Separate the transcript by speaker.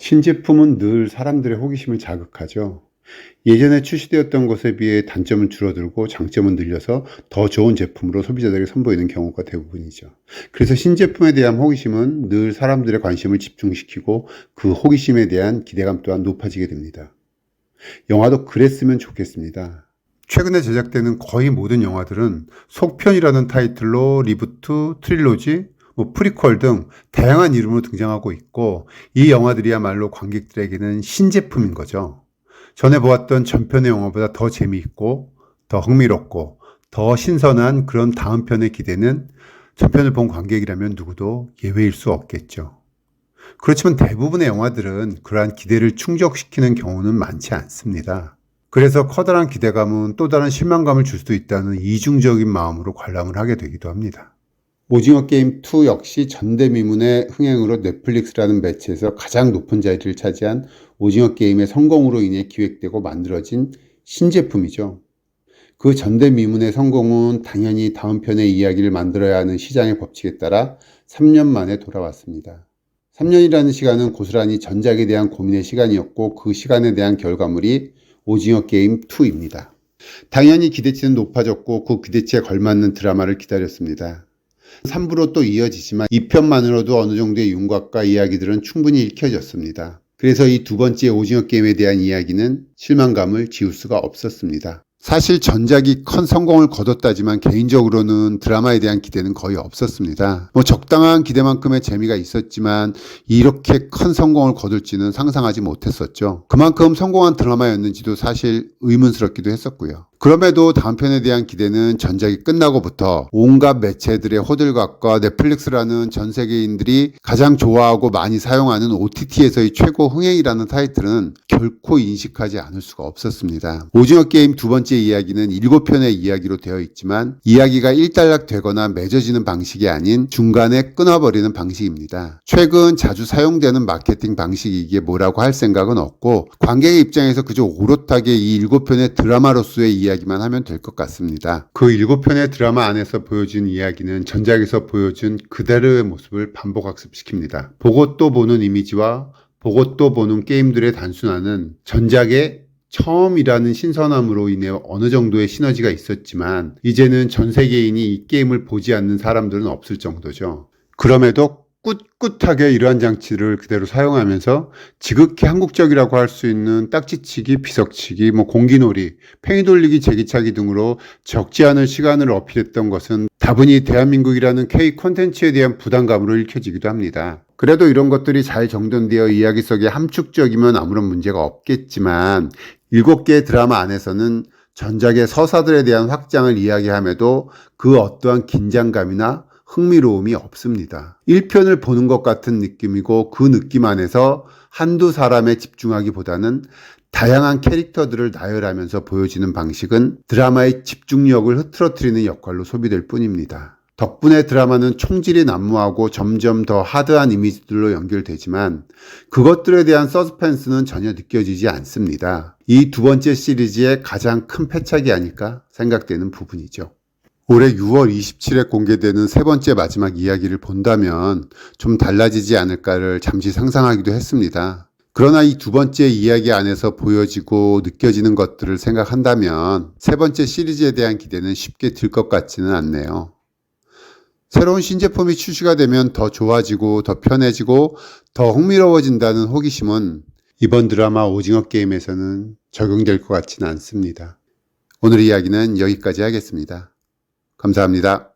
Speaker 1: 신제품은 늘 사람들의 호기심을 자극하죠. 예전에 출시되었던 것에 비해 단점은 줄어들고 장점은 늘려서 더 좋은 제품으로 소비자들에게 선보이는 경우가 대부분이죠. 그래서 신제품에 대한 호기심은 늘 사람들의 관심을 집중시키고 그 호기심에 대한 기대감 또한 높아지게 됩니다. 영화도 그랬으면 좋겠습니다. 최근에 제작되는 거의 모든 영화들은 속편이라는 타이틀로 리부트, 트릴로지, 뭐 프리퀄 등 다양한 이름으로 등장하고 있고 이 영화들이야말로 관객들에게는 신제품인 거죠. 전에 보았던 전편의 영화보다 더 재미있고 더 흥미롭고 더 신선한 그런 다음 편의 기대는 전편을 본 관객이라면 누구도 예외일 수 없겠죠. 그렇지만 대부분의 영화들은 그러한 기대를 충족시키는 경우는 많지 않습니다. 그래서 커다란 기대감은 또 다른 실망감을 줄 수도 있다는 이중적인 마음으로 관람을 하게 되기도 합니다. 오징어 게임 2 역시 전대미문의 흥행으로 넷플릭스라는 매체에서 가장 높은 자리를 차지한 오징어 게임의 성공으로 인해 기획되고 만들어진 신제품이죠. 그 전대미문의 성공은 당연히 다음 편의 이야기를 만들어야 하는 시장의 법칙에 따라 3년 만에 돌아왔습니다. 3년이라는 시간은 고스란히 전작에 대한 고민의 시간이었고 그 시간에 대한 결과물이 오징어 게임 2입니다. 당연히 기대치는 높아졌고 그 기대치에 걸맞는 드라마를 기다렸습니다. 3부로 또 이어지지만 2편만으로도 어느 정도의 윤곽과 이야기들은 충분히 읽혀졌습니다. 그래서 이 두 번째 오징어 게임에 대한 이야기는 실망감을 지울 수가 없었습니다. 사실 전작이 큰 성공을 거뒀다지만 개인적으로는 드라마에 대한 기대는 거의 없었습니다. 뭐 적당한 기대만큼의 재미가 있었지만 이렇게 큰 성공을 거둘지는 상상하지 못했었죠. 그만큼 성공한 드라마였는지도 사실 의문스럽기도 했었고요. 그럼에도 다음 편에 대한 기대는 전작이 끝나고부터 온갖 매체들의 호들갑과 넷플릭스라는 전 세계인들이 가장 좋아하고 많이 사용하는 OTT에서의 최고 흥행이라는 타이틀은 결코 인식하지 않을 수가 없었습니다. 오징어 게임 두 번째 이야기는 일곱 편의 이야기로 되어 있지만 이야기가 일단락 되거나 맺어지는 방식이 아닌 중간에 끊어버리는 방식입니다. 최근 자주 사용되는 마케팅 방식이기에 뭐라고 할 생각은 없고 관객의 입장에서 그저 오롯하게 이 일곱 편의 드라마로서의 이야기 만 하면 될 것 같습니다. 그 일곱 편의 드라마 안에서 보여준 이야기는 전작에서 보여준 그대로의 모습을 반복 학습시킵니다. 보고 또 보는 이미지와 보고 또 보는 게임들의 단순화는 전작의 처음이라는 신선함으로 인해 어느 정도의 시너지가 있었지만 이제는 전 세계인이 이 게임을 보지 않는 사람들은 없을 정도죠. 그럼에도 꿋꿋하게 이러한 장치를 그대로 사용하면서 지극히 한국적이라고 할 수 있는 딱지치기, 비석치기, 뭐 공기놀이, 팽이 돌리기, 제기차기 등으로 적지 않은 시간을 어필했던 것은 다분히 대한민국이라는 K 콘텐츠에 대한 부담감으로 읽혀지기도 합니다. 그래도 이런 것들이 잘 정돈되어 이야기 속에 함축적이면 아무런 문제가 없겠지만 일곱 개의 드라마 안에서는 전작의 서사들에 대한 확장을 이야기함에도 그 어떠한 긴장감이나 흥미로움이 없습니다. 1편을 보는 것 같은 느낌이고 그 느낌 안에서 한두 사람에 집중하기보다는 다양한 캐릭터들을 나열하면서 보여지는 방식은 드라마의 집중력을 흐트러뜨리는 역할로 소비될 뿐입니다. 덕분에 드라마는 총질이 난무하고 점점 더 하드한 이미지들로 연결되지만 그것들에 대한 서스펜스는 전혀 느껴지지 않습니다. 이 두 번째 시리즈의 가장 큰 패착이 아닐까 생각되는 부분이죠. 올해 6월 27일 공개되는 세 번째 마지막 이야기를 본다면 좀 달라지지 않을까를 잠시 상상하기도 했습니다. 그러나 이 두 번째 이야기 안에서 보여지고 느껴지는 것들을 생각한다면 세 번째 시리즈에 대한 기대는 쉽게 들 것 같지는 않네요. 새로운 신제품이 출시가 되면 더 좋아지고 더 편해지고 더 흥미로워진다는 호기심은 이번 드라마 오징어 게임에서는 적용될 것 같지는 않습니다. 오늘 이야기는 여기까지 하겠습니다. 감사합니다.